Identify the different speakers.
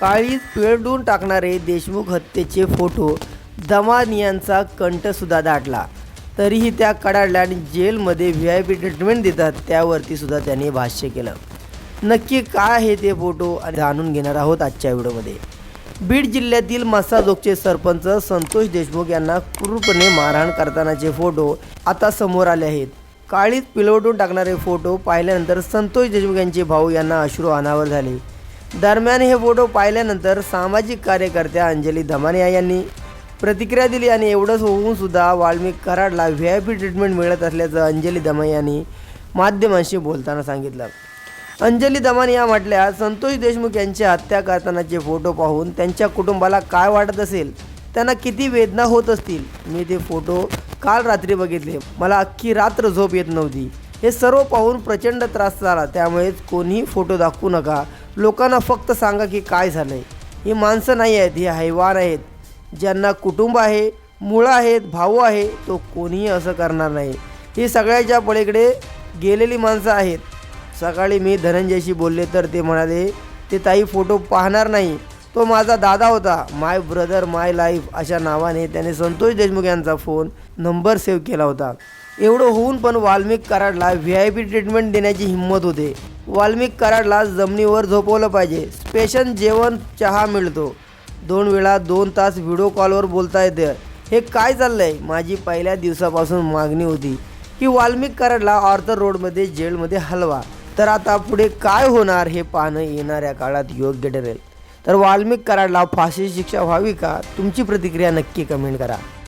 Speaker 1: काळीज पिळडून टाकणारे देशमुख हत्येचे फोटो दमान यांचा कंठसुद्धा दाटला. तरीही त्या कडाडल्या आणि जेलमध्ये व्ही आय पी ट्रीटमेंट देतात त्यावरतीसुद्धा त्यांनी भाष्य केलं. नक्की काय आहे ते फोटो जाणून घेणार आहोत आजच्या व्हिडिओमध्ये. बीड जिल्ह्यातील मसाजोगचे सरपंच संतोष देशमुख यांना क्रूरपणे मारहाण करतानाचे फोटो आता समोर आले आहेत. काळीत पिलवटून टाकणारे फोटो पाहिल्यानंतर संतोष देशमुख यांचे भाऊ यांना अश्रू अनावर झाले. दरम्यान हे फोटो पाहिल्यानंतर सामाजिक कार्यकर्त्या अंजली धमानिया यांनी प्रतिक्रिया दिली आणि एवढंच होऊन सुद्धा वाल्मिक कराडला व्ही आय पी ट्रीटमेंट मिळत असल्याचं अंजली दमानिया यांनी माध्यमांशी बोलताना सांगितलं. अंजली दमान या म्हटल्या संतोष देशमुख यांची हत्या करतानाचे फोटो पाहून त्यांच्या कुटुंबाला काय वाटत असेल? त्यांना किती वेदना होत असतील? मी ते फोटो काल रात्री बघितले. मला अख्खी रात्र झोप येत नव्हती. हे सर्व पाहून प्रचंड त्रास झाला. त्यामुळेच कोणीही फोटो दाखवू नका. लोकांना फक्त सांगा की काय झालं आहे ही माणसं नाही आहेत ही हैवान आहेत. ज्यांना कुटुंब आहे मुळं आहेत भाऊ आहे तो कोणीही असं करणार नाही. ही सगळ्याच्या पलीकडे गेलेली माणसं आहेत. सकाळी मी धनंजयशी बोलले तर ते म्हणाले ते ताई फोटो पाहणार नाही. तो माझा दादा होता. माय ब्रदर माय लाईफ अशा नावाने त्याने संतोष देशमुख यांचा फोन नंबर सेव्ह केला होता. एवढं होऊन पण वाल्मिक कराडला व्ही आय पी ट्रीटमेंट देण्याची हिंमत होते. वाल्मिक कराडला जमिनीवर झोपवलं पाहिजे. स्पेशल जेवण चहा मिळतो. दोन वेळा दोन तास व्हिडिओ कॉलवर बोलता येतं. हे काय चाललंय? माझी पहिल्या दिवसापासून मागणी होती की वाल्मिक कराडला ऑर्थर रोडमध्ये जेलमध्ये हलवा. तर आता पुढे काय होणार हे पाहणं येणाऱ्या काळात योग्य ठरेल. तर वाल्मिक कराडला फाशी शिक्षा व्हावी का? तुमची प्रतिक्रिया नक्की कमेंट करा.